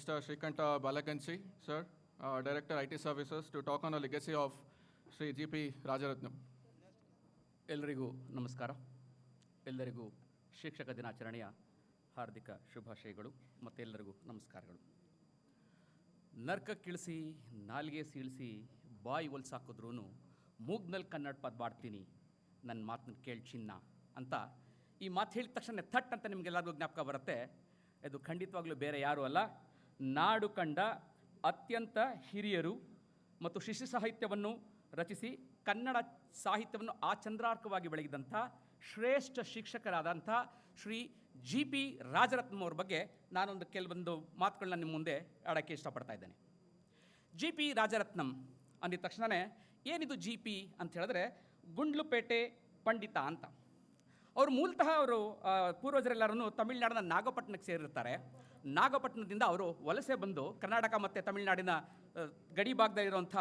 Mr. Shrikanta Balaganchi, sir, uh, Director IT Services, to talk on the legacy of Sri G.P. Rajaratnam. ಎಲ್ಲರಿಗೂ ನಮಸ್ಕಾರ ಎಲ್ಲರಿಗೂ ಶಿಕ್ಷಕ ದಿನಾಚರಣೆಯ ಹಾರ್ದಿಕ ಶುಭಾಶಯಗಳು ಮತ್ತೆಲ್ಲರಿಗೂ ನಮಸ್ಕಾರಗಳು ನರ್ಕಕ್ಕಿಳಿಸಿ ನಾಲಿಗೆ ಸೀಳಿಸಿ ಬಾಯಿ ಹೊಲ್ಸಾಕಿದ್ರೂ ಮೂಗ್ನಲ್ಲಿ ಕನ್ನಡ ಪದ ಬಾಡ್ತೀನಿ ನನ್ನ ಮಾತನ್ನ ಕೇಳಿ ಚಿನ್ನ ಅಂತ ಈ ಮಾತು ಹೇಳಿದ ತಕ್ಷಣ ಥಟ್ ಅಂತ ನಿಮಗೆಲ್ಲರಿಗೂ ಜ್ಞಾಪಕ ಬರುತ್ತೆ ಇದು ಖಂಡಿತವಾಗ್ಲೂ ಬೇರೆ ಯಾರೂ ಅಲ್ಲ ನಾಡು ಕಂಡ ಅತ್ಯಂತ ಹಿರಿಯರು ಮತ್ತು ಶಿಶು ಸಾಹಿತ್ಯವನ್ನು ರಚಿಸಿ ಕನ್ನಡ ಸಾಹಿತ್ಯವನ್ನು ಆಚಂದ್ರಾರ್ಕವಾಗಿ ಬೆಳಗಿದಂಥ ಶ್ರೇಷ್ಠ ಶಿಕ್ಷಕರಾದಂಥ ಶ್ರೀ ಜಿ ಪಿ ರಾಜರತ್ನಂ ಅವ್ರ ಬಗ್ಗೆ ನಾನೊಂದು ಕೆಲವೊಂದು ಮಾತುಗಳನ್ನ ನಿಮ್ಮ ಮುಂದೆ ಆಡೋಕ್ಕೆ ಇಷ್ಟಪಡ್ತಾ ಇದ್ದೇನೆ. ಜಿ ಪಿ ರಾಜರತ್ನಂ ಅಂದಿದ ತಕ್ಷಣವೇ ಏನಿದು ಜಿ ಪಿ ಅಂತ ಹೇಳಿದ್ರೆ ಗುಂಡ್ಲುಪೇಟೆ ಪಂಡಿತ ಅಂತ. ಅವರು ಮೂಲತಃ ಅವರು ಪೂರ್ವಜರೆಲ್ಲರೂ ತಮಿಳುನಾಡಿನ ನಾಗಪಟ್ಟಣಕ್ಕೆ ಸೇರಿರ್ತಾರೆ. ನಾಗಪಟ್ಟಣದಿಂದ ಅವರು ವಲಸೆ ಬಂದು ಕರ್ನಾಟಕ ಮತ್ತು ತಮಿಳುನಾಡಿನ ಗಡಿ ಭಾಗದಲ್ಲಿರುವಂಥ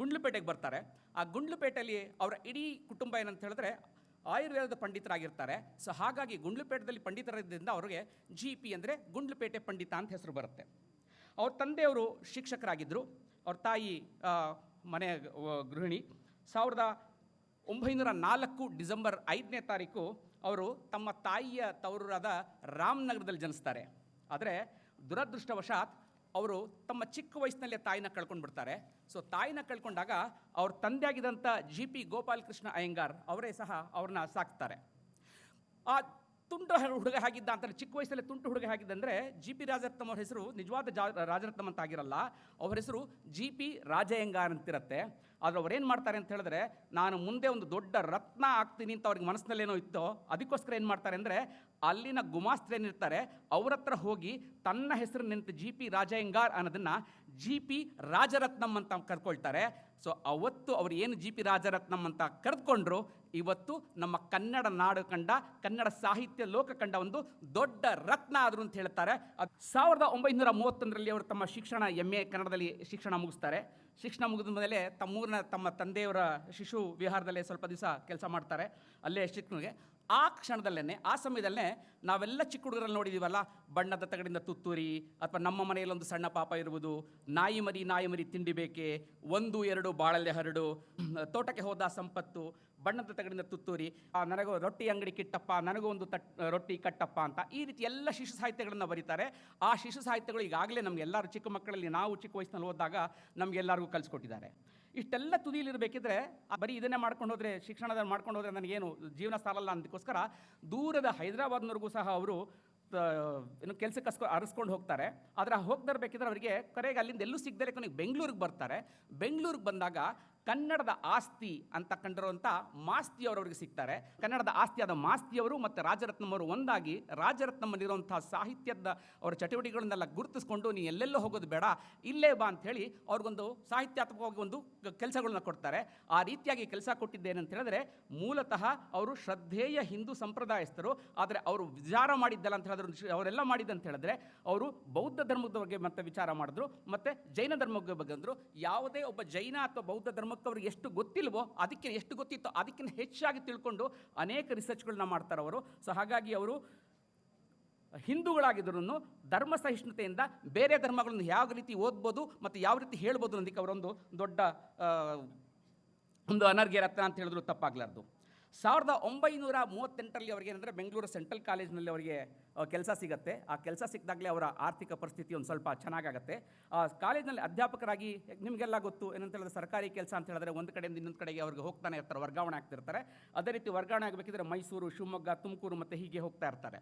ಗುಂಡ್ಲುಪೇಟೆಗೆ ಬರ್ತಾರೆ. ಆ ಗುಂಡ್ಲುಪೇಟೆಯಲ್ಲಿ ಅವರ ಇಡೀ ಕುಟುಂಬ ಏನಂತ ಹೇಳಿದ್ರೆ ಆಯುರ್ವೇದದ ಪಂಡಿತರಾಗಿರ್ತಾರೆ. ಸೊ ಹಾಗಾಗಿ ಗುಂಡ್ಲುಪೇಟೆದಲ್ಲಿ ಪಂಡಿತರಿದ್ದರಿಂದ ಅವರಿಗೆ ಜಿ ಪಿ ಅಂದರೆ ಗುಂಡ್ಲುಪೇಟೆ ಪಂಡಿತ ಅಂತ ಹೆಸರು ಬರುತ್ತೆ. ಅವ್ರ ತಂದೆಯವರು ಶಿಕ್ಷಕರಾಗಿದ್ದರು ಅವ್ರ ತಾಯಿ ಮನೆ ಗೃಹಿಣಿ. ಸಾವಿರದ ಒಂಬೈನೂರ ನಾಲ್ಕು ಡಿಸೆಂಬರ್ ಐದನೇ ತಾರೀಕು ಅವರು ತಮ್ಮ ತಾಯಿಯ ತವರೂರಾದ ರಾಮನಗರದಲ್ಲಿ ಜನಿಸ್ತಾರೆ. ಆದರೆ ದುರದೃಷ್ಟವಶಾತ್ ಅವರು ತಮ್ಮ ಚಿಕ್ಕ ವಯಸ್ಸಿನಲ್ಲೇ ತಾಯಿನ ಕಳ್ಕೊಂಡು ಬಿಡ್ತಾರೆ. ಸೊ ತಾಯಿನ ಕಳ್ಕೊಂಡಾಗ ಅವ್ರ ತಂದೆಯಾಗಿದ್ದಂಥ ಜಿ ಪಿ ಗೋಪಾಲಕೃಷ್ಣ ಅಯ್ಯಂಗಾರ್ ಅವರೇ ಸಹ ಅವ್ರನ್ನ ಸಾಕ್ತಾರೆ. ಆ ತುಂಟು ಹುಡುಗ ಆಗಿದ್ದ ಅಂತಾರೆ ಚಿಕ್ಕ ವಯಸ್ಸಲ್ಲೇ ತುಂಟು ಹುಡುಗ ಆಗಿದ್ದಂದ್ರೆ ಜಿ ಪಿ ರಾಜರತ್ನಂ ಅವ್ರ ಹೆಸರು ನಿಜವಾದ ಜಾ ರಾಜರತ್ನಂ ಅಂತ ಆಗಿರಲ್ಲ, ಅವ್ರ ಹೆಸರು ಜಿ ಪಿ ರಾಜಯ್ಯಂಗಾರ್ ಅಂತಿರತ್ತೆ. ಆದರೆ ಅವ್ರೇನು ಮಾಡ್ತಾರೆ ಅಂತ ಹೇಳಿದ್ರೆ, ನಾನು ಮುಂದೆ ಒಂದು ದೊಡ್ಡ ರತ್ನ ಆಗ್ತೀನಿ ಅಂತ ಅವ್ರಿಗೆ ಮನಸ್ಸಿನಲ್ಲೇನೋ ಇತ್ತೋ, ಅದಕ್ಕೋಸ್ಕರ ಏನು ಮಾಡ್ತಾರೆ ಅಂದರೆ ಅಲ್ಲಿನ ಗುಮಾಸ್ತರೇನಿರ್ತಾರೆ ಅವ್ರ ಹತ್ರ ಹೋಗಿ ತನ್ನ ಹೆಸರು ನಿಂತು ಜಿ ಪಿ ರಾಜಯ್ಯಂಗಾರ್ ಅನ್ನೋದನ್ನು ಜಿ ಪಿ ರಾಜರತ್ನಂ ಅಂತ ಕರ್ಕೊಳ್ತಾರೆ. ಸೊ ಅವತ್ತು ಅವರು ಏನು ಜಿ ಪಿ ರಾಜರತ್ನಂ ಅಂತ ಕರೆದುಕೊಂಡ್ರು, ಇವತ್ತು ನಮ್ಮ ಕನ್ನಡ ನಾಡು ಕಂಡ, ಕನ್ನಡ ಸಾಹಿತ್ಯ ಲೋಕ ಕಂಡ ಒಂದು ದೊಡ್ಡ ರತ್ನ ಆದರು ಅಂತ ಹೇಳ್ತಾರೆ. ಅದು ಸಾವಿರದ ಒಂಬೈನೂರ ಮೂವತ್ತೊಂದರಲ್ಲಿ ಅವರು ತಮ್ಮ ಶಿಕ್ಷಣ ಎಂ ಎ ಕನ್ನಡದಲ್ಲಿ ಶಿಕ್ಷಣ ಮುಗಿಸ್ತಾರೆ. ಶಿಕ್ಷಣ ಮುಗಿದ ಮೇಲೆ ತಮ್ಮೂರಿನ ತಮ್ಮ ತಂದೆಯವರ ಶಿಶು ವಿಹಾರದಲ್ಲೇ ಸ್ವಲ್ಪ ದಿವಸ ಕೆಲಸ ಮಾಡ್ತಾರೆ. ಅಲ್ಲೇ ಶಿಕ್ಷಣಿಗೆ ಆ ಕ್ಷಣದಲ್ಲೇ ಆ ಸಮಯದಲ್ಲೇ ನಾವೆಲ್ಲ ಚಿಕ್ಕ ಹುಡುಗರಲ್ಲಿ ನೋಡಿದ್ದೀವಲ್ಲ ಬಣ್ಣದ ತಗಡಿಂದ ತುತ್ತೂರಿ ಅಥವಾ ನಮ್ಮ ಮನೆಯಲ್ಲಿ ಒಂದು ಸಣ್ಣ ಪಾಪ ಇರುವುದು, ನಾಯಿ ಮರಿ ನಾಯಿ ಮರಿ ತಿಂಡಿ ಬೇಕೆ, ಒಂದು, ಎರಡು ಬಾಳಲೆ ಹರಡು ತೋಟಕ್ಕೆ ಹೋದ ಸಂಪತ್ತು ಬಣ್ಣದ ತಗಡಿಂದ ತುತ್ತೂರಿ ಆ, ನನಗೂ ರೊಟ್ಟಿ ಅಂಗಡಿ ಕಿಟ್ಟಪ್ಪ ನನಗೂ ಒಂದು ತಟ್ ರೊಟ್ಟಿ ಕಟ್ಟಪ್ಪ ಅಂತ ಈ ರೀತಿ ಎಲ್ಲ ಶಿಶು ಸಾಹಿತ್ಯಗಳನ್ನು ಬರೀತಾರೆ. ಆ ಶಿಶು ಸಾಹಿತ್ಯಗಳು ಈಗಾಗಲೇ ನಮಗೆಲ್ಲರೂ ಚಿಕ್ಕ ಮಕ್ಕಳಲ್ಲಿ ನಾವು ಚಿಕ್ಕ ವಯಸ್ಸಿನಲ್ಲಿ ಓದಿದಾಗ ನಮಗೆಲ್ಲರಿಗೂ ಕಲಿಸ್ಕೊಟ್ಟಿದ್ದಾರೆ. ಇಷ್ಟೆಲ್ಲ ತುದಿಯಲ್ಲಿರಬೇಕಿದ್ರೆ ಬರೀ ಇದನ್ನೇ ಮಾಡ್ಕೊಂಡು ಹೋದರೆ ಶಿಕ್ಷಣದ ಮಾಡ್ಕೊಂಡು ಹೋದರೆ ನನಗೇನು ಜೀವನ ಸಾಲಲ್ಲ ಅದಕ್ಕೋಸ್ಕರ ದೂರದ ಹೈದರಾಬಾದ್ನವರೆಗೂ ಸಹ ಅವರು ಏನು ಕೆಲಸಕ್ಕೆ ಕಸ್ಕೊ ಅರಸ್ಕೊಂಡು ಹೋಗ್ತಾರೆ. ಆದರೆ ಹೋಗ್ದಿರ್ಬೇಕಿದ್ರೆ ಅವರಿಗೆ ಕರೆಗೆ ಅಲ್ಲಿಂದ ಎಲ್ಲೂ ಸಿಗದೇ ಕೊನೆಗೆ ಬೆಂಗಳೂರಿಗೆ ಬರ್ತಾರೆ. ಬೆಂಗಳೂರಿಗೆ ಬಂದಾಗ ಕನ್ನಡದ ಆಸ್ತಿ ಅಂತ ಕಂಡಿರುವಂಥ ಮಾಸ್ತಿಯವರು ಅವರಿಗೆ ಸಿಗ್ತಾರೆ. ಕನ್ನಡದ ಆಸ್ತಿಯಾದ ಮಾಸ್ತಿಯವರು ಮತ್ತು ರಾಜರತ್ನಂ ಅವರು ಒಂದಾಗಿ ರಾಜರತ್ನಮ್ಮನಿರುವಂಥ ಸಾಹಿತ್ಯದ ಅವರ ಚಟುವಟಿಕೆಗಳನ್ನೆಲ್ಲ ಗುರುತಿಸ್ಕೊಂಡು ನೀ ಎಲ್ಲೆಲ್ಲೋ ಹೋಗೋದು ಬೇಡ, ಇಲ್ಲೇ ಬಾ ಅಂಥೇಳಿ ಅವ್ರಿಗೊಂದು ಸಾಹಿತ್ಯಾತ್ಮಕವಾಗಿ ಒಂದು ಕೆಲಸಗಳನ್ನ ಕೊಡ್ತಾರೆ. ಆ ರೀತಿಯಾಗಿ ಕೆಲಸ ಕೊಟ್ಟಿದ್ದೇನೆ ಅಂತ ಹೇಳಿದ್ರೆ ಮೂಲತಃ ಅವರು ಶ್ರದ್ಧೇಯ ಹಿಂದೂ ಸಂಪ್ರದಾಯಸ್ಥರು. ಆದರೆ ಅವರು ವಿಚಾರ ಮಾಡಿದ್ದಲ್ಲ ಅಂತ ಹೇಳಿದ್ರು ಅವರೆಲ್ಲ ಮಾಡಿದ್ದಂತ ಹೇಳಿದ್ರೆ ಅವರು ಬೌದ್ಧ ಧರ್ಮದ ಬಗ್ಗೆ ಮತ್ತೆ ವಿಚಾರ ಮಾಡಿದ್ರು. ಮತ್ತೆ ಜೈನ ಧರ್ಮದ ಬಗ್ಗೆ ಅಂದರು. ಯಾವುದೇ ಒಬ್ಬ ಜೈನ ಅಥವಾ ಬೌದ್ಧ ಧರ್ಮಕ್ಕೆ ಎಷ್ಟು ಗೊತ್ತಿಲ್ವೋ ಅದಕ್ಕೆ ಎಷ್ಟು ಗೊತ್ತಿತ್ತೋ ಅದಕ್ಕಿಂತ ಹೆಚ್ಚಾಗಿ ತಿಳ್ಕೊಂಡು ಅನೇಕ ರಿಸರ್ಚ್ಗಳನ್ನ ಮಾಡ್ತಾರೆ ಅವರು. ಸೊ ಹಾಗಾಗಿ ಅವರು ಹಿಂದೂಗಳಾಗಿದ್ರೂ ಧರ್ಮ ಸಹಿಷ್ಣುತೆಯಿಂದ ಬೇರೆ ಧರ್ಮಗಳನ್ನು ಯಾವ ರೀತಿ ಓದ್ಬೋದು ಮತ್ತು ಯಾವ ರೀತಿ ಹೇಳ್ಬೋದು ಅನ್ನೋದಕ್ಕೆ ಅವರೊಂದು ದೊಡ್ಡ ಒಂದು ಅನರ್ಘ್ಯ ರತ್ನ ಅಂತ ಹೇಳಿದ್ರು ತಪ್ಪಾಗಲಾರ್ದು. ಸಾವಿರದ ಒಂಬೈನೂರ ಮೂವತ್ತೆಂಟರಲ್ಲಿ ಅವರಿಗೆ ಏನಂದರೆ ಬೆಂಗಳೂರು ಸೆಂಟ್ರಲ್ ಕಾಲೇಜ್ನಲ್ಲಿ ಅವರಿಗೆ ಕೆಲಸ ಸಿಗುತ್ತೆ. ಆ ಕೆಲಸ ಸಿಕ್ಕಿದಾಗಲೇ ಅವರ ಆರ್ಥಿಕ ಪರಿಸ್ಥಿತಿ ಒಂದು ಸ್ವಲ್ಪ ಚೆನ್ನಾಗಾಗತ್ತೆ. ಆ, ಕಾಲೇಜ್ನಲ್ಲಿ ಅಧ್ಯಾಪಕರಾಗಿ ನಿಮಗೆಲ್ಲ ಗೊತ್ತು, ಏನಂತ ಹೇಳಿದ್ರೆ ಸರ್ಕಾರಿ ಕೆಲಸ ಅಂತ ಹೇಳಿದ್ರೆ ಒಂದು ಕಡೆಯಿಂದ ಇನ್ನೊಂದು ಕಡೆಗೆ ಅವ್ರಿಗೆ ಹೋಗ್ತಾನೆ ಇರ್ತಾರೆ, ವರ್ಗಾವಣೆ ಆಗ್ತಿರ್ತಾರೆ. ಅದೇ ರೀತಿ ವರ್ಗಾವಣೆ ಆಗಬೇಕಿದ್ರೆ ಮೈಸೂರು, ಶಿವಮೊಗ್ಗ, ತುಮಕೂರು ಮತ್ತು ಹೀಗೆ ಹೋಗ್ತಾ ಇರ್ತಾರೆ.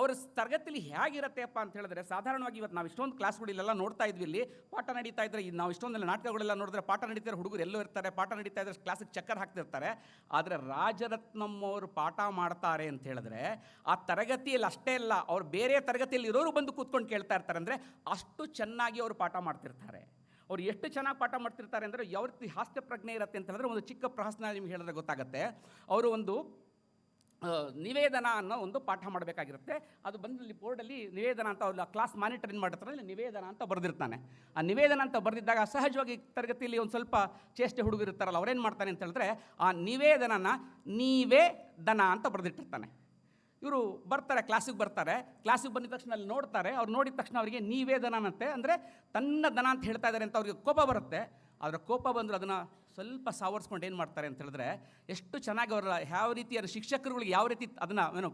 ಅವ್ರ ತರಗತಿಲಿ ತರಗತಿಲಿ ಹೇಗಿರತ್ತೆಪ್ಪ ಅಂತ ಹೇಳಿದ್ರೆ, ಸಾಧಾರಣವಾಗಿ ಇವತ್ತು ನಾವು ಇಷ್ಟೊಂದು ಕ್ಲಾಸ್ಗಳಿಲ್ಲೆಲ್ಲ ನೋಡ್ತಾ ಇದ್ವಿ ಇಲ್ಲಿ ಪಾಠ ನಡೀತಾ ಇದ್ರೆ ಈ ನಾವು ಇಷ್ಟೊಂದೆಲ್ಲ ನಾಟಕಗಳೆಲ್ಲ ನೋಡಿದ್ರೆ ಪಾಠ ನಡೀತಾರೆ ಹುಡುಗರು ಎಲ್ಲೋ ಇರ್ತಾರೆ, ಪಾಠ ನಡೀತಾ ಇದ್ರೆ ಕ್ಲಾಸಿಗೆ ಚಕ್ಕರ್ ಹಾಕ್ತಿರ್ತಾರೆ. ಆದರೆ ರಾಜರತ್ನಂ ಅವರು ಪಾಠ ಮಾಡ್ತಾರೆ ಅಂತ ಹೇಳಿದ್ರೆ, ಆ ತರಗತಿಯಲ್ಲಿ ಅಷ್ಟೇ ಅಲ್ಲ, ಅವ್ರು ಬೇರೆ ತರಗತಿಯಲ್ಲಿ ಇರೋರು ಬಂದು ಕೂತ್ಕೊಂಡು ಕೇಳ್ತಾ ಇರ್ತಾರೆ ಅಂದರೆ ಅಷ್ಟು ಚೆನ್ನಾಗಿ ಅವರು ಪಾಠ ಮಾಡ್ತಿರ್ತಾರೆ. ಅವ್ರು ಎಷ್ಟು ಚೆನ್ನಾಗಿ ಪಾಠ ಮಾಡ್ತಿರ್ತಾರೆ ಅಂದರೆ ಯಾವ ರೀತಿ ಹಾಸ್ಯ ಪ್ರಜ್ಞೆ ಇರುತ್ತೆ ಅಂತ ಹೇಳಿದ್ರೆ, ಒಂದು ಚಿಕ್ಕ ಪ್ರಹಸನ ನಿಮ್ಗೆ ಹೇಳಿದ್ರೆ ಗೊತ್ತಾಗುತ್ತೆ. ಅವರು ಒಂದು ನಿವೇದನ ಅನ್ನೋ ಒಂದು ಪಾಠ ಮಾಡಬೇಕಾಗಿರುತ್ತೆ. ಅದು ಬಂದಲ್ಲಿ ಬೋರ್ಡಲ್ಲಿ ನಿವೇದನ ಅಂತ ಅವ್ರು ಕ್ಲಾಸ್ ಮಾನಿಟರಿಂಗ್ ಮಾಡಿರ್ತಾರೆ ಇಲ್ಲಿ ನಿವೇದನ ಅಂತ ಬರೆದಿರ್ತಾನೆ. ಆ ನಿವೇದನ ಅಂತ ಬರೆದಿದ್ದಾಗ ಸಹಜವಾಗಿ ತರಗತಿಯಲ್ಲಿ ಒಂದು ಸ್ವಲ್ಪ ಚೇಷ್ಟೆ ಹುಡುಗಿರ್ತಾರಲ್ಲ ಅವ್ರೇನು ಮಾಡ್ತಾನೆ ಅಂತ ಹೇಳಿದ್ರೆ, ಆ ನಿವೇದನನ ನೀವೇ ದನ ಅಂತ ಬರೆದಿಟ್ಟಿರ್ತಾನೆ. ಇವರು ಬರ್ತಾರೆ, ಕ್ಲಾಸಿಗೆ ಬರ್ತಾರೆ. ಕ್ಲಾಸಿಗೆ ಬಂದಿದ ತಕ್ಷಣ ಅಲ್ಲಿ ನೋಡ್ತಾರೆ. ಅವ್ರು ನೋಡಿದ ತಕ್ಷಣ ಅವರಿಗೆ ನೀವೇ ದನ ಅನ್ನತ್ತೆ ಅಂದರೆ ತನ್ನ ದನ ಅಂತ ಹೇಳ್ತಾ ಇದ್ದಾರೆ ಅಂತ ಅವ್ರಿಗೆ ಕೋಪ ಬರುತ್ತೆ. ಅದರ ಕೋಪ ಬಂದರೂ ಅದನ್ನು ಸ್ವಲ್ಪ ಸಾವರ್ಸ್ಕೊಂಡು ಏನು ಮಾಡ್ತಾರೆ ಅಂತ ಹೇಳಿದ್ರೆ ಎಷ್ಟು ಚೆನ್ನಾಗಿ ಅವರ ಯಾವ ರೀತಿ ಅದು ಶಿಕ್ಷಕರುಗಳಿಗೆ ಯಾವ ರೀತಿ ಅದನ್ನು ಏನು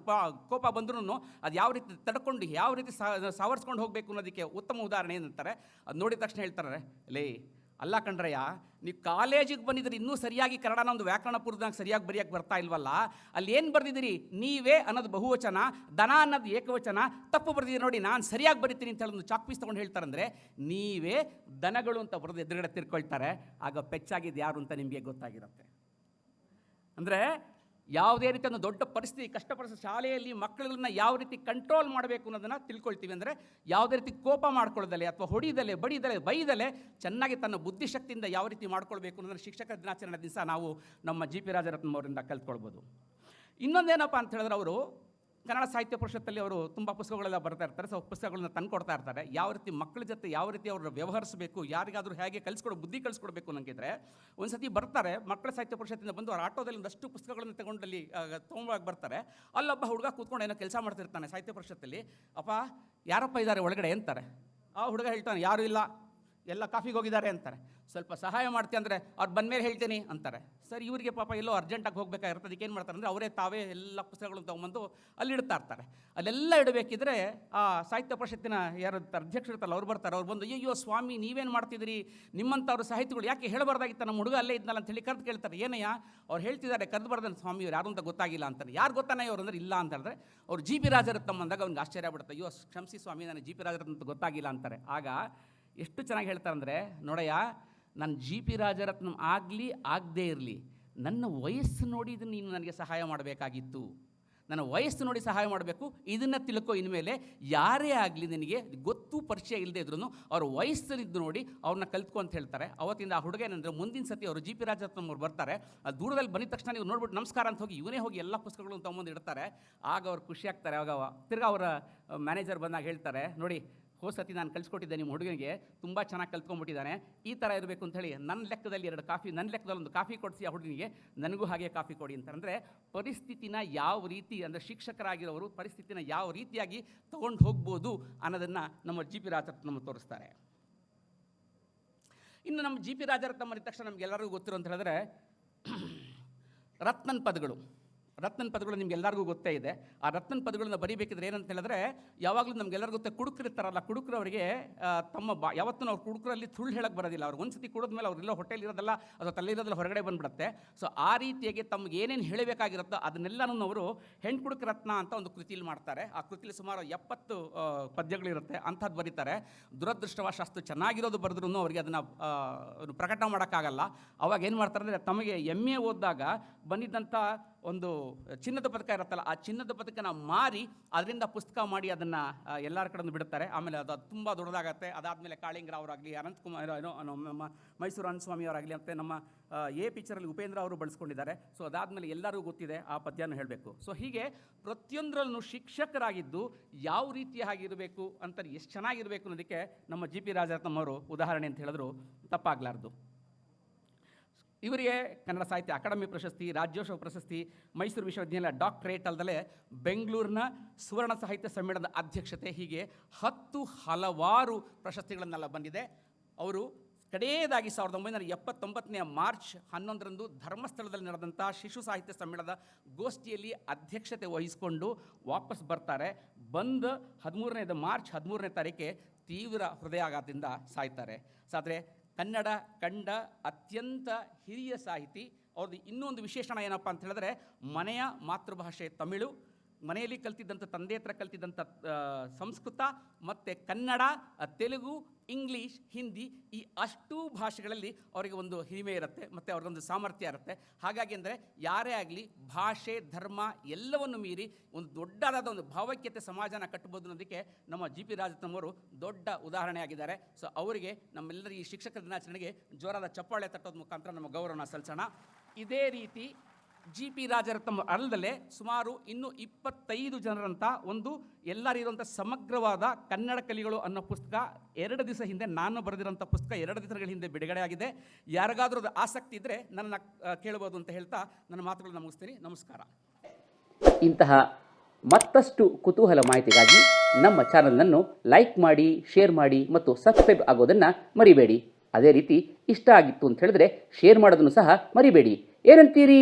ಕೋಪ ಬಂದ್ರೂ ಅದು ಯಾವ ರೀತಿ ತಡ್ಕೊಂಡು ಯಾವ ರೀತಿ ಸಾವರ್ಸ್ಕೊಂಡು ಹೋಗಬೇಕು ಅನ್ನೋದಕ್ಕೆ ಉತ್ತಮ ಉದಾಹರಣೆ ಏನಂತಾರೆ? ಅದು ನೋಡಿದ ತಕ್ಷಣ ಹೇಳ್ತಾರೆ, ಲೇ ಅಲ್ಲ ಕಣ್ರಯ್ಯ, ನೀವು ಕಾಲೇಜಿಗೆ ಬಂದಿದ್ರೆ, ಇನ್ನೂ ಸರಿಯಾಗಿ ಕನ್ನಡನ ಒಂದು ವ್ಯಾಕರಣ ಪೂರ್ವದಾಗ ಸರಿಯಾಗಿ ಬರೆಯಕ್ಕೆ ಬರ್ತಾ ಇಲ್ವಲ್ಲ? ಅಲ್ಲಿ ಏನು ಬರೆದಿದ್ದೀರಿ? ನೀವೇ ಅನ್ನೋದು ಬಹುವಚನ, ದನ ಅನ್ನೋದು ಏಕವಚನ, ತಪ್ಪು ಬರೆದಿದ್ದೀರಿ ನೋಡಿ, ನಾನು ಸರಿಯಾಗಿ ಬರಿತೀನಿ ಅಂತ ಹೇಳಿ ಒಂದು ಚಾಕ್ ಪೀಸ್ ತೊಗೊಂಡು ಹೇಳ್ತಾರಂದ್ರೆ, ನೀವೇ ದನಗಳು ಅಂತ ಬರೆದು ಎದುರುಗಡೆ ತಿರ್ಕೊಳ್ತಾರೆ, ಆಗ ಪೆಚ್ಚಾಗಿದ್ದು ಯಾರು ಅಂತ ನಿಮಗೆ ಗೊತ್ತಾಗಿರುತ್ತೆ. ಅಂದರೆ ಯಾವುದೇ ರೀತಿ ಒಂದು ದೊಡ್ಡ ಪರಿಸ್ಥಿತಿ ಕಷ್ಟ ಪರಿಸ್ಥಿತಿ ಶಾಲೆಯಲ್ಲಿ ಮಕ್ಕಳನ್ನ ಯಾವ ರೀತಿ ಕಂಟ್ರೋಲ್ ಮಾಡಬೇಕು ಅನ್ನೋದನ್ನು ತಿಳ್ಕೊಳ್ತೀವಿ ಅಂದರೆ ಯಾವುದೇ ರೀತಿ ಕೋಪ ಮಾಡ್ಕೊಳ್ಳೋದಲ್ಲೇ ಅಥವಾ ಹೊಡಿದಲೆ ಬಡಿದಲೆ ಬೈದಲೆ ಚೆನ್ನಾಗಿ ತನ್ನ ಬುದ್ಧಿಶಕ್ತಿಯಿಂದ ಯಾವ ರೀತಿ ಮಾಡ್ಕೊಳ್ಬೇಕು ಅನ್ನೋದನ್ನು ಶಿಕ್ಷಕರ ದಿನಾಚರಣೆ ದಿವಸ ನಾವು ನಮ್ಮ ಜಿ ಪಿ ರಾಜರತ್ನ ಅವರಿಂದ ಕಲ್ತ್ಕೊಳ್ಬೋದು. ಇನ್ನೊಂದೇನಪ್ಪ ಅಂತ ಹೇಳಿದ್ರೆ ಅವರು ಕನ್ನಡ ಸಾಹಿತ್ಯ ಪರಿಷತ್ತಲ್ಲಿ ಅವರು ತುಂಬ ಪುಸ್ತಕಗಳೆಲ್ಲ ಬರ್ತಾ ಇರ್ತಾರೆ. ಸೊ ಪುಸ್ತಕಗಳನ್ನ ತಂದುಕೊಡ್ತಾ ಇರ್ತಾರೆ. ಯಾವ ರೀತಿ ಮಕ್ಕಳ ಜೊತೆ ಯಾವ ರೀತಿ ಅವರು ವ್ಯವಹರಿಸಬೇಕು, ಯಾರಿಗಾದರೂ ಹೇಗೆ ಕಲಿಸ್ಕೊಡೋ, ಬುದ್ಧಿ ಕಲಿಸ್ಕೊಡ್ಬೇಕು ನನಗಿದ್ರೆ ಒಂದು ಸತಿ ಬರ್ತಾರೆ. ಮಕ್ಕಳ ಸಾಹಿತ್ಯ ಪರಿಷತ್ತಿಂದ ಬಂದು ಅವ್ರ ಆಟೋದಲ್ಲಿ ಒಂದಷ್ಟು ಪುಸ್ತಕಗಳನ್ನು ತಗೊಂಡಲ್ಲಿ ತೊಗೊಂಡಾಗ ಬರ್ತಾರೆ. ಅಲ್ಲೊಬ್ಬ ಹುಡುಗ ಕೂತ್ಕೊಂಡು ಏನೋ ಕೆಲಸ ಮಾಡ್ತಿರ್ತಾನೆ ಸಾಹಿತ್ಯ ಪರಿಷತ್ತಲ್ಲಿ. ಅಪ್ಪ, ಯಾರಪ್ಪ ಇದ್ದಾರೆ ಒಳಗಡೆ? ಅಂತಾರೆ. ಆ ಹುಡುಗ ಹೇಳ್ತಾನೆ, ಯಾರೂ ಇಲ್ಲ. ಎಲ್ಲ ಕಾಫಿಗೆ ಹೋಗಿದ್ದಾರೆ ಅಂತಾರೆ. ಸ್ವಲ್ಪ ಸಹಾಯ ಮಾಡ್ತೀಯ ಅಂದರೆ ಅವ್ರು ಬಂದಮೇಲೆ ಹೇಳ್ತೀನಿ ಅಂತಾರೆ. ಸರ್, ಇವರಿಗೆ ಪಾಪ ಎಲ್ಲೋ ಅರ್ಜೆಂಟಾಗಿ ಹೋಗ್ಬೇಕಾಗಿರ್ತದೆ ಅದಕ್ಕೆ ಏನು ಮಾಡ್ತಾರೆ ಅಂದರೆ ಅವರೇ ತಾವೇ ಎಲ್ಲ ಪುಸ್ತಕಗಳನ್ನು ತೊಗೊಂಬಂದು ಅಲ್ಲಿ ಇಡ್ತಾ ಇರ್ತಾರೆ ಅಲ್ಲೆಲ್ಲ ಇಡಬೇಕಿದ್ರೆ ಆ ಸಾಹಿತ್ಯ ಪರಿಷತ್ತಿನ ಯಾರು ಅಧ್ಯಕ್ಷರು ಇರ್ತಾರಲ್ಲ, ಅವ್ರು ಬರ್ತಾರೆ. ಅವ್ರು ಬಂದು ಅಯ್ಯೋ ಸ್ವಾಮಿ, ನೀವೇನು ಮಾಡ್ತಿದ್ದೀರಿ? ನಿಮ್ಮಂಥವ್ರು ಸಾಹಿತ್ಯಗಳು ಯಾಕೆ ಹೇಳಬಾರ್ದಾಗಿತ್ತು? ನಮ್ಮ ಹುಡುಗ ಅಲ್ಲೇ ಇದ್ನಲ್ಲ ಅಂತ ಹೇಳಿ ಕರೆದು ಕೇಳ್ತಾರೆ. ಏನಯ್ಯ, ಅವ್ರು ಹೇಳ್ತಿದ್ದಾರೆ, ಕರೆದು ಸ್ವಾಮಿ ಇವ್ರು ಯಾರು ಅಂತ ಗೊತ್ತಾಗಿಲ್ಲ ಅಂತಾರೆ. ಯಾರು ಗೊತ್ತಾನೆ ಇವರು ಅಂದ್ರೆ ಇಲ್ಲ ಅಂತ ಹೇಳಿದ್ರೆ, ಅವ್ರು ಜಿ ಪಿ ರಾಜರತ್ನಂ ಅಂದಾಗ ಅವ್ನಿಗೆ ಆಶ್ಚರ್ಯ ಆಗ್ಬಿಡುತ್ತೆ. ಅಯ್ಯೋ, ಕ್ಷಮಿಸಿ ಸ್ವಾಮಿ, ನನಗೆ ಜಿ ಪಿ ರಾಜರತ್ನ ಅಂತ ಗೊತ್ತಾಗಿಲ್ಲ ಅಂತಾರೆ. ಆಗ ಎಷ್ಟು ಚೆನ್ನಾಗಿ ಹೇಳ್ತಾರೆ ಅಂದರೆ, ನೋಡಯ್ಯ, ನಾನು ಜಿ ಪಿ ರಾಜರತ್ನಂ ಆಗಲಿ, ಆಗದೇ ಇರಲಿ, ನನ್ನ ವಯಸ್ಸು ನೋಡಿ ಇದನ್ನು ನೀನು ನನಗೆ ಸಹಾಯ ಮಾಡಬೇಕಾಗಿತ್ತು. ನನ್ನ ವಯಸ್ಸು ನೋಡಿ ಸಹಾಯ ಮಾಡಬೇಕು, ಇದನ್ನು ತಿಳ್ಕೊ ಇನ್ಮೇಲೆ ಯಾರೇ ಆಗಲಿ ನಿನಗೆ ಗೊತ್ತು ಪರಿಚಯ ಇಲ್ಲದೆ ಇದ್ರೂ ಅವ್ರ ವಯಸ್ಸಲ್ಲಿದ್ದು ನೋಡಿ ಅವ್ರನ್ನ ಕಲ್ತ್ಕೊ ಅಂತ ಹೇಳ್ತಾರೆ. ಅವತ್ತಿಂದ ಆ ಹುಡುಗ ಏನಂದರೆ, ಮುಂದಿನ ಸತಿ ಅವರು ಜಿ ಪಿ ರಾಜರತ್ನಂ ಬರ್ತಾರೆ, ಆ ದೂರದಲ್ಲಿ ಬಂದಿದ ತಕ್ಷಣ ನೀವು ನೋಡ್ಬಿಟ್ಟು ನಮಸ್ಕಾರ ಅಂತ ಹೋಗಿ ಇವನೇ ಹೋಗಿ ಎಲ್ಲ ಪುಸ್ತಕಗಳನ್ನು ತೊಗೊಂಬಂದು ಇಡ್ತಾರೆ. ಆಗ ಅವ್ರು ಖುಷಿ ಆಗ್ತಾರೆ. ಆಗ ತಿರ್ಗಾ ಅವರ ಮ್ಯಾನೇಜರ್ ಬಂದಾಗ ಹೇಳ್ತಾರೆ, ನೋಡಿ ಹೋದ ಸತಿ ನಾನು ಕಲಿಸ್ಕೊಟ್ಟಿದ್ದೆ ನಿಮ್ಮ ಹುಡುಗನಿಗೆ, ತುಂಬ ಚೆನ್ನಾಗಿ ಕಲ್ತ್ಕೊಂಡ್ಬಿಟ್ಟಿದ್ದಾನೆ. ಈ ಥರ ಇರಬೇಕು ಅಂತ ಹೇಳಿ ನನ್ನ ಲೆಕ್ಕದಲ್ಲಿ ಎರಡು ಕಾಫಿ ನನ್ನ ಲೆಕ್ಕದಲ್ಲಿ ಒಂದು ಕಾಫಿ ಕೊಡಿಸಿ ಆ ಹುಡುಗನಿಗೆ, ನನಗೂ ಹಾಗೆ ಕಾಫಿ ಕೊಡಿ ಅಂತ. ಅಂದರೆ ಪರಿಸ್ಥಿತಿನ ಯಾವ ರೀತಿ, ಅಂದರೆ ಶಿಕ್ಷಕರಾಗಿರೋರು ಪರಿಸ್ಥಿತಿನ ಯಾವ ರೀತಿಯಾಗಿ ತೊಗೊಂಡು ಹೋಗ್ಬೋದು ಅನ್ನೋದನ್ನು ನಮ್ಮ ಜಿ ಪಿ ರಾಜರತ್ನ ತೋರಿಸ್ತಾರೆ. ಇನ್ನು ನಮ್ಮ ಜಿ ಪಿ ರಾಜರತ್ನ ಅಂದ ತಕ್ಷಣ ನಮಗೆಲ್ಲರಿಗೂ ಗೊತ್ತಿರೋ ಅಂತ ಹೇಳಿದ್ರೆ ರತ್ನನ್ ಪದಗಳು. ರತ್ನನ್ ಪದಗಳು ನಿಮ್ಗೆಲ್ಲರಿಗೂ ಗೊತ್ತೇ ಇದೆ. ಆ ರತ್ನನ್ ಪದಗಳನ್ನ ಬರಿಬೇಕಿದ್ರೆ ಏನಂತ ಹೇಳಿದ್ರೆ, ಯಾವಾಗಲೂ ನಮ್ಗೆಲ್ಲರಿಗೂ ಗೊತ್ತೆ ಕುಡುಕರಿರ್ತಾರಲ್ಲ, ಕುಡುಕರವರಿಗೆ ತಮ್ಮ ಬಾ, ಯಾವತ್ತೂ ಅವ್ರು ಕುಡುಕರಲ್ಲಿ ಸುಳ್ಳು ಹೇಳಕ್ಕೆ ಬರೋದಿಲ್ಲ. ಅವ್ರು ಒಂದು ಸತಿ ಕುಡಿದ್ಮೇಲೆ ಅವರೆಲ್ಲ ಹೋಟೆಲ್ ಇರೋದಲ್ಲ, ಅಥವಾ ತಲ್ಲಿರೋದಲ್ಲ ಹೊರಗಡೆ ಬಂದ್ಬಿಡುತ್ತೆ. ಸೊ ಆ ರೀತಿಯಾಗಿ ತಮ್ಗೆ ಏನೇನು ಹೇಳಬೇಕಾಗಿರುತ್ತೋ ಅದನ್ನೆಲ್ಲನೂ ಅವರು ಹೆಣ್ಣು ಕುಡುಕ ರತ್ನ ಅಂತ ಒಂದು ಕೃತಿಯಲ್ಲಿ ಮಾಡ್ತಾರೆ. ಆ ಕೃತಿಲಿ ಸುಮಾರು ಎಪ್ಪತ್ತು ಪದ್ಯಗಳಿರುತ್ತೆ, ಅಂಥದ್ದು ಬರೀತಾರೆ. ದುರದೃಷ್ಟವಶಾಸ್ತು ಚೆನ್ನಾಗಿರೋದು ಬರೆದ್ರೂ ಅವರಿಗೆ ಅದನ್ನು ಪ್ರಕಟ ಮಾಡೋಕ್ಕಾಗಲ್ಲ. ಅವಾಗ ಏನು ಮಾಡ್ತಾರೆ ಅಂದರೆ ತಮಗೆ ಎಂ ಓದಿದಾಗ ಬಂದಿದ್ದಂಥ ಒಂದು ಚಿನ್ನದ ಪದಕ ಇರುತ್ತಲ್ಲ, ಆ ಚಿನ್ನದ ಪದಕನ ಮಾರಿ ಅದರಿಂದ ಪುಸ್ತಕ ಮಾಡಿ ಅದನ್ನು ಎಲ್ಲರ ಕಡೆಯಿಂದ ಬಿಡುತ್ತಾರೆ. ಆಮೇಲೆ ಅದು ತುಂಬ ದೊಡ್ಡದಾಗತ್ತೆ. ಅದಾದಮೇಲೆ ಕಾಳಿಂಗ್ರ ಅವರಾಗಲಿ ಅನಂತಕುಮಾರ್, ಏನೋ ನಮ್ಮ ಮೈಸೂರು ಅನಸ್ವಾಮಿ ಅವರಾಗಲಿ ಮತ್ತು ನಮ್ಮ ಎ ಪಿಕ್ಚರಲ್ಲಿ ಉಪೇಂದ್ರ ಅವರು ಬಳಸ್ಕೊಂಡಿದ್ದಾರೆ. ಸೊ ಅದಾದಮೇಲೆ ಎಲ್ಲರಿಗೂ ಗೊತ್ತಿದೆ ಆ ಪದ್ಯನ ಹೇಳಬೇಕು. ಸೊ ಹೀಗೆ ಪ್ರತಿಯೊಂದರಲ್ಲೂ ಶಿಕ್ಷಕರಾಗಿದ್ದು ಯಾವ ರೀತಿಯಾಗಿರಬೇಕು ಅಂತ ಎಷ್ಟು ಚೆನ್ನಾಗಿರಬೇಕು ಅನ್ನೋದಕ್ಕೆ ನಮ್ಮ ಜಿ ಪಿ ರಾಜರತ್ನಂ ಅವರು ಉದಾಹರಣೆ ಅಂತ ಹೇಳಿದ್ರು, ತಪ್ಪಾಗಲಾರ್ದು. ಇವರಿಗೆ ಕನ್ನಡ ಸಾಹಿತ್ಯ ಅಕಾಡೆಮಿ ಪ್ರಶಸ್ತಿ, ರಾಜ್ಯೋತ್ಸವ ಪ್ರಶಸ್ತಿ, ಮೈಸೂರು ವಿಶ್ವವಿದ್ಯಾಲಯ ಡಾಕ್ಟ್ರೇಟ್ ಅಲ್ಲದೆ ಬೆಂಗಳೂರಿನ ಸುವರ್ಣ ಸಾಹಿತ್ಯ ಸಮ್ಮೇಳನದ ಅಧ್ಯಕ್ಷತೆ, ಹೀಗೆ ಹತ್ತು ಹಲವಾರು ಪ್ರಶಸ್ತಿಗಳನ್ನೆಲ್ಲ ಬಂದಿದೆ. ಅವರು ಕಡೆಯದಾಗಿ ಸಾವಿರದ ಒಂಬೈನೂರ ಎಪ್ಪತ್ತೊಂಬತ್ತನೇ ಮಾರ್ಚ್ ಹನ್ನೊಂದರಂದು ಧರ್ಮಸ್ಥಳದಲ್ಲಿ ನಡೆದಂಥ ಶಿಶು ಸಾಹಿತ್ಯ ಸಮ್ಮೇಳನದ ಗೋಷ್ಠಿಯಲ್ಲಿ ಅಧ್ಯಕ್ಷತೆ ವಹಿಸಿಕೊಂಡು ವಾಪಸ್ ಬರ್ತಾರೆ. ಬಂದು ಹದಿಮೂರನೇದು ಮಾರ್ಚ್ ಹದಿಮೂರನೇ ತಾರೀಕೆ ತೀವ್ರ ಹೃದಯಾಘಾತದಿಂದ ಸಾಯ್ತಾರೆ. ಸಾದರೆ ಕನ್ನಡ ಕಂಡ ಅತ್ಯಂತ ಹಿರಿಯ ಸಾಹಿತಿ. ಅವ್ರದ್ದು ಇನ್ನೊಂದು ವಿಶೇಷಣ ಏನಪ್ಪ ಅಂತ ಹೇಳಿದ್ರೆ ಮನೆಯ ಮಾತೃಭಾಷೆ ತಮಿಳು ಮನೆಯಲ್ಲಿ ಕಲ್ತಿದ್ದಂಥ, ತಂದೆ ಹತ್ರ ಕಲ್ತಿದ್ದಂಥ ಸಂಸ್ಕೃತ ಮತ್ತು ಕನ್ನಡ ತೆಲುಗು, ಇಂಗ್ಲೀಷ್, ಹಿಂದಿ ಈ ಅಷ್ಟೂ ಭಾಷೆಗಳಲ್ಲಿ ಅವರಿಗೆ ಒಂದು ಹಿರಿಮೆ ಇರುತ್ತೆ ಮತ್ತು ಅವ್ರಿಗೊಂದು ಸಾಮರ್ಥ್ಯ ಇರುತ್ತೆ. ಹಾಗಾಗಿ ಅಂದರೆ ಯಾರೇ ಆಗಲಿ ಭಾಷೆ, ಧರ್ಮ ಎಲ್ಲವನ್ನು ಮೀರಿ ಒಂದು ದೊಡ್ಡದಾದ ಒಂದು ಭಾವೈಕ್ಯತೆ ಸಮಾಜನ ಕಟ್ಟಬೋದು ಅನ್ನೋದಕ್ಕೆ ನಮ್ಮ ಜಿ ಪಿ ರಾಜತ್ನವರು ದೊಡ್ಡ ಉದಾಹರಣೆಯಾಗಿದ್ದಾರೆ ಸೊ ಅವರಿಗೆ ನಮ್ಮೆಲ್ಲರ ಈ ಶಿಕ್ಷಕರ ದಿನಾಚರಣೆಗೆ ಜೋರಾದ ಚಪ್ಪಾಳೆ ತಟ್ಟೋದ ಮುಖಾಂತರ ನಮ್ಮ ಗೌರವನ ಸಲ್ಲಿಸೋಣ. ಇದೇ ರೀತಿ ಜಿ ಪಿ ರಾಜರತ್ನಂ ಅಲ್ಲದಲ್ಲೇ ಸುಮಾರು ಇನ್ನು ಇಪ್ಪತ್ತೈದು ಜನರಂಥ ಒಂದು ಎಲ್ಲರಿರುವಂಥ ಸಮಗ್ರವಾದ ಕನ್ನಡ ಕಲಿಗಳು ಅನ್ನೋ ಪುಸ್ತಕ ಎರಡು ದಿವಸ ಹಿಂದೆ ನಾನು ಬರೆದಿರೋಂಥ ಪುಸ್ತಕ ಎರಡು ದಿವಸಗಳ ಹಿಂದೆ ಬಿಡುಗಡೆ ಆಗಿದೆ. ಯಾರಿಗಾದ್ರೂ ಅದು ಆಸಕ್ತಿ ಇದ್ದರೆ ನನ್ನ ಕೇಳ್ಬೋದು ಅಂತ ಹೇಳ್ತಾ ನನ್ನ ಮಾತುಗಳನ್ನು ಮುಗಿಸ್ತೀನಿ. ನಮಸ್ಕಾರ. ಇಂತಹ ಮತ್ತಷ್ಟು ಕುತೂಹಲ ಮಾಹಿತಿಗಾಗಿ ನಮ್ಮ ಚಾನಲನ್ನು ಲೈಕ್ ಮಾಡಿ, ಶೇರ್ ಮಾಡಿ ಮತ್ತು ಸಬ್ಸ್ಕ್ರೈಬ್ ಆಗೋದನ್ನು ಮರಿಬೇಡಿ. ಅದೇ ರೀತಿ ಇಷ್ಟ ಆಗಿತ್ತು ಅಂತ ಹೇಳಿದ್ರೆ ಶೇರ್ ಮಾಡೋದನ್ನು ಸಹ ಮರಿಬೇಡಿ. ಏನಂತೀರಿ?